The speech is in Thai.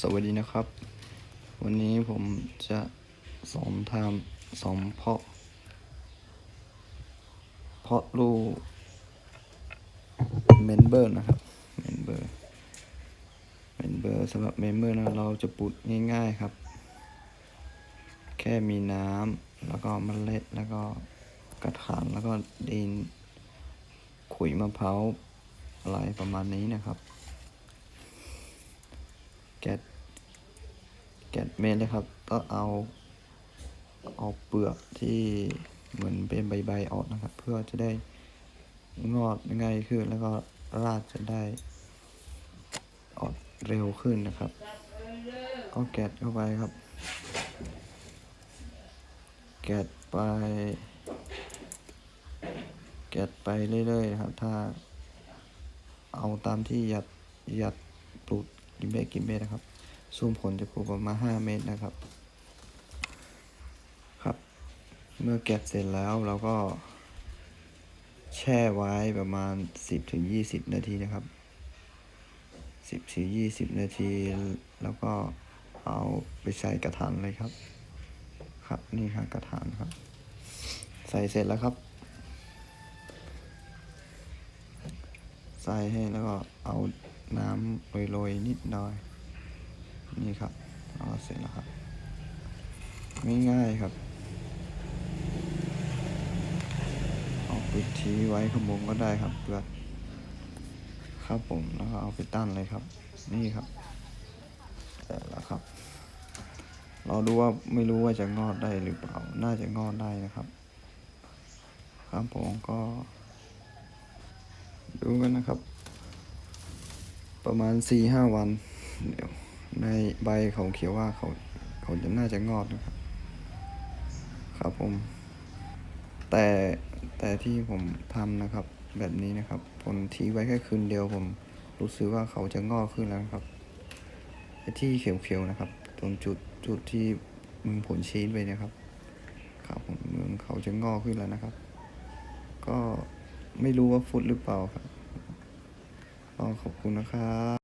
สวัสดีนะครับ วันนี้ผมจะสอนทำสอนเพาะ เพาะลูกเมมเบอร์นะครับเมมเบอร์เมมเบอร์สำหรับเมมเบอร์นะเราจะปลูกง่ายๆครับ แค่มีน้ำแล้วก็เมล็ดแล้วก็กระถางแล้วก็ดินขุยมะพร้าวอะไรประมาณนี้นะครับ แกะแกะเม็ดเลยครับ ก็เอาเอาเปลือกที่เหมือนเป็นใบๆออกนะครับ เพื่อจะได้งอกง่ายขึ้น แล้วก็รากจะได้ออกเร็วขึ้นนะครับ ก็แกะเข้าไปครับ แกะไป แกะไปเรื่อยๆนะครับ ถ้าเอาตามที่หยัดหยัดปลูก กินเมตรกินเมตรนะครับ ซูมผลจะปลูกประมาณห้าเมตรนะครับ ครับ เมื่อแกะเสร็จแล้วเราก็ แช่ไว้ประมาณสิบถึงยี่สิบนาทีนะครับสิบถึงยี่สิบนาที แล้วก็เอาไปใส่กระถางเลยครับ ครับนี่ครับกระถางครับ ใส่เสร็จแล้วครับใส่ให้แล้วก็เอา น้ำโรยๆนิดหน่อย นี่ครับเอาเสร็จแล้วครับ ง่ายๆครับ เอาปิดทีไว้ขางบงก็ได้ครับเพื่อครับผมแล้วก็เอาไปตั้นเลยครับ นี่ครับเสร็จแล้วครับ เราดูว่าไม่รู้ว่าจะงอดได้หรือเปล่า น่าจะงอดได้นะครับ ครับผมก็ ดูกันนะครับ ประมาณสี่ห้าวันเดี๋ยวในใบเขาเขียวว่าเขาเขาจะน่าจะงอกนะครับ ครับผม แต่แต่ที่ผมทำนะครับ แบบนี้นะครับ ผมทิ้งไว้แค่คืนเดียวผมรู้สึกว่าเขาจะงอกขึ้นแล้วนะครับที่เขียวๆนะครับ ตรงจุดจุดที่มึงผลชี้ไปนะครับครับผมมึงเขาจะงอกขึ้นแล้วนะครับ ก็ไม่รู้ว่าฟุตหรือเปล่าครับ ขอบคุณนะครับ